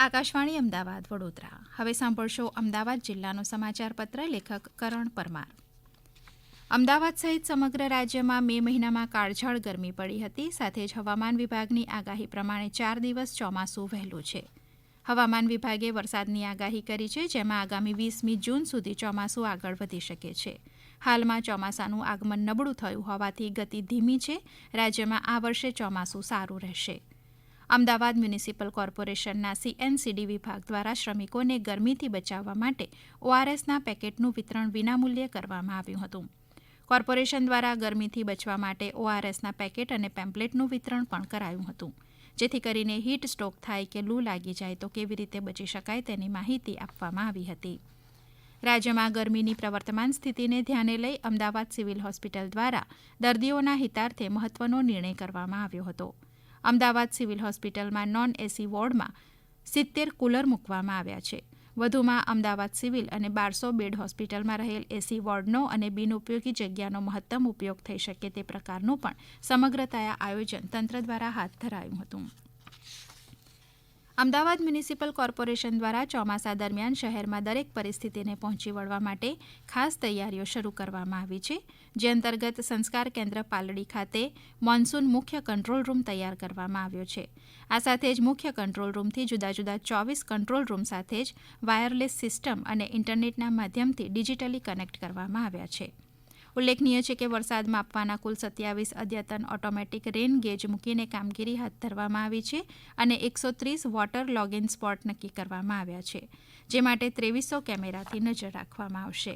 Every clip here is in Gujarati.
આકાશવાણી અમદાવાદ, વડોદરા. હવે સાંભળશો અમદાવાદ જિલ્લાનો સમાચાર પત્ર લેખક કરણ પરમાર. અમદાવાદ સહિત સમગ્ર રાજ્યમાં મે મહિનામાં કાળઝાળ ગરમી પડી હતી. સાથે જ હવામાન વિભાગની આગાહી પ્રમાણે ચાર દિવસ ચોમાસું વહેલું છે. હવામાન વિભાગે વરસાદની આગાહી કરી છે, જેમાં આગામી વીસમી જૂન સુધી ચોમાસું આગળ વધી શકે છે. હાલમાં ચોમાસાનું આગમન નબળું થયું હોવાથી ગતિ ધીમી છે. રાજ્યમાં આ વર્ષે ચોમાસું સારું રહેશે. અમદાવાદ મ્યુનિસિપલ કોર્પોરેશનના સીએનસીડી વિભાગ દ્વારા શ્રમિકોને ગરમીથી બચાવવા માટે ઓઆરએસના પેકેટનું વિતરણ વિનામૂલ્યે કરવામાં આવ્યું હતું. કોર્પોરેશન દ્વારા ગરમીથી બચવા માટે ઓઆરએસના પેકેટ અને પેમ્પલેટનું વિતરણ પણ કરાયું હતું. જેથી કરીને હીટ સ્ટ્રોક થાય કે લૂ લાગી જાય તો કેવી રીતે બચી શકાય તેની માહિતી આપવામાં આવી હતી. રાજ્યમાં ગરમીની પ્રવર્તમાન સ્થિતિને ધ્યાને લઈ અમદાવાદ સિવિલ હોસ્પિટલ દ્વારા દર્દીઓના હિતાર્થે મહત્વનો નિર્ણય કરવામાં આવ્યો હતો. અમદાવાદ સિવિલ હોસ્પિટલમાં નોન એસી વોર્ડમાં સિત્તેર કુલર મૂકવામાં આવ્યા છે. વધુમાં અમદાવાદ સિવિલ અને બારસો બેડ હોસ્પિટલમાં રહેલ એસી વોર્ડનો અને બિનઉપયોગી જગ્યાનો મહત્તમ ઉપયોગ થઈ શકે તે પ્રકારનું પણ સમગ્રતાયા આયોજન તંત્ર દ્વારા હાથ ધરાયું હતું. અમદાવાદ મ્યુનિસિપલ કોર્પોરેશન દ્વારા ચોમાસા દરમિયાન શહેરમાં દરેક પરિસ્થિતિને પહોંચી વળવા માટે ખાસ તૈયારીઓ શરૂ કરવામાં આવી છે, જે અંતર્ગત સંસ્કાર કેન્દ્ર પાલડી ખાતે મોન્સૂન મુખ્ય કંટ્રોલ રૂમ તૈયાર કરવામાં આવ્યો છે. આ સાથે જ મુખ્ય કંટ્રોલ રૂમથી જુદા જુદા ચોવીસ કંટ્રોલ રૂમ સાથે જ વાયરલેસ સિસ્ટમ અને ઇન્ટરનેટના માધ્યમથી ડિજિટલી કનેક્ટ કરવામાં આવ્યા છે. ઉલ્લેખનીય છે કે વરસાદ માપવાના કુલ સત્યાવીસ અદ્યતન ઓટોમેટિક રેન ગેજ મૂકીને કામગીરી હાથ ધરવામાં આવી છે અને એકસો ત્રીસ વોટર લોગિન સ્પોટ નક્કી કરવામાં આવ્યા છે, જે માટે ત્રેવીસો કેમેરાથી નજર રાખવામાં આવશે.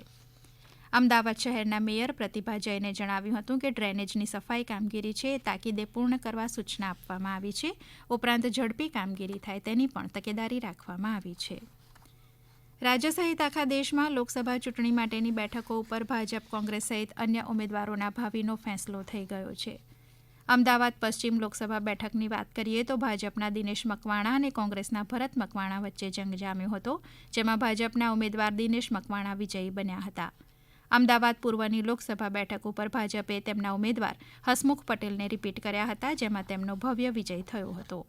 અમદાવાદ શહેરના મેયર પ્રતિભા જૈને જણાવ્યું હતું કે ડ્રેનેજની સફાઈ કામગીરી છે એ તાકીદે પૂર્ણ કરવા સૂચના આપવામાં આવી છે, ઉપરાંત ઝડપી કામગીરી થાય તેની પણ તકેદારી રાખવામાં આવી છે. રાજ્ય સહિત આખા દેશમાં લોકસભા ચૂંટણી માટેની બેઠકો ઉપર ભાજપ, કોંગ્રેસ સહિત અન્ય ઉમેદવારોના ભાવિનો ફેંસલો થઈ ગયો છે. અમદાવાદ પશ્ચિમ લોકસભા બેઠકની વાત કરીએ તો ભાજપના દિનેશ મકવાણા અને કોંગ્રેસના ભરત મકવાણા વચ્ચે જંગ જામ્યો હતો, જેમાં ભાજપના ઉમેદવાર દિનેશ મકવાણા વિજયી બન્યા હતા. અમદાવાદ પૂર્વની લોકસભા બેઠક ઉપર ભાજપે તેમના ઉમેદવાર હસમુખ પટેલને રિપીટ કર્યા હતા, જેમાં તેમનો ભવ્ય વિજય થયો હતો.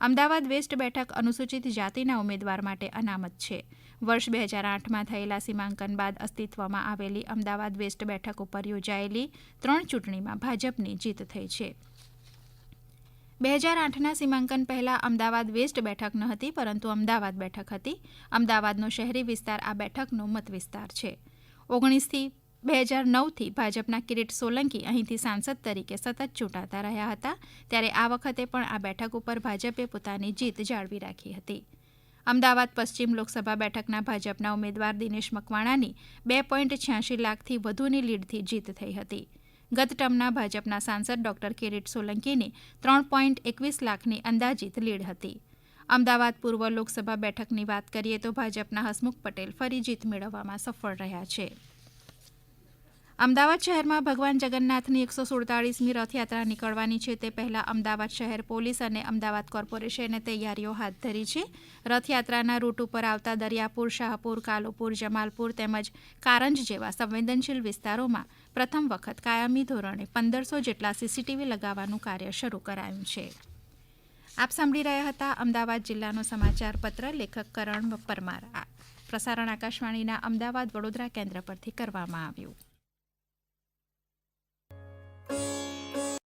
અમદાવાદ વેસ્ટ બેઠક અનુસૂચિત જાતિના ઉમેદવાર માટે અનામત છે. વર્ષ બે હજાર આઠમાં થયેલા સીમાંકન બાદ અસ્તિત્વમાં આવેલી અમદાવાદ વેસ્ટ બેઠક ઉપર યોજાયેલી ત્રણ ચૂંટણીમાં ભાજપની જીત થઈ છે. બે હજાર આઠના સીમાંકન પહેલા અમદાવાદ વેસ્ટ બેઠક ન હતી, પરંતુ અમદાવાદ બેઠક હતી. અમદાવાદનો શહેરી વિસ્તાર આ બેઠકનો મત વિસ્તાર છે. ઓગણીસથી બે હજાર નવથી ભાજપના કિરીટ સોલંકી અહીંથી સાંસદ તરીકે સતત ચૂંટાતા રહ્યા હતા. ત્યારે આ વખતે પણ આ બેઠક ઉપર ભાજપે પોતાની જીત જાળવી રાખી હતી. અમદાવાદ પશ્ચિમ લોકસભા બેઠકના ભાજપના ઉમેદવાર દિનેશ મકવાણાની બે પોઈન્ટ છ્યાસી લાખથી વધુની લીડથી જીત થઈ હતી. ગત ટર્મના ભાજપના સાંસદ ડોક્ટર કિરીટ સોલંકીની ત્રણ પોઈન્ટ એકવીસ લાખની અંદાજિત લીડ હતી. અમદાવાદ પૂર્વ લોકસભા બેઠકની વાત કરીએ તો ભાજપના હસમુખ પટેલ ફરી જીત મેળવવામાં સફળ રહ્યા છે. અમદાવાદ શહેરમાં ભગવાન જગન્નાથની એકસો સુડતાળીસમી રથયાત્રા નીકળવાની છે. તે પહેલા અમદાવાદ શહેર પોલીસ અને અમદાવાદ કોર્પોરેશને તૈયારીઓ હાથ ધરી છે. રથયાત્રાના રૂટ ઉપર આવતા દરિયાપુર, શાહપુર, કાલુપુર, જમાલપુર તેમજ કારંજ જેવા સંવેદનશીલ વિસ્તારોમાં પ્રથમ વખત કાયમી ધોરણે પંદરસો જેટલા સીસીટીવી લગાવવાનું કાર્ય શરૂ કરાયું છે. આપ સાંભળી રહ્યા હતા અમદાવાદ જિલ્લાનો સમાચાર પત્ર લેખક કરણ પરમાર. પ્રસારણ આકાશવાણીના અમદાવાદ વડોદરા કેન્દ્ર પરથી કરવામાં આવ્યું.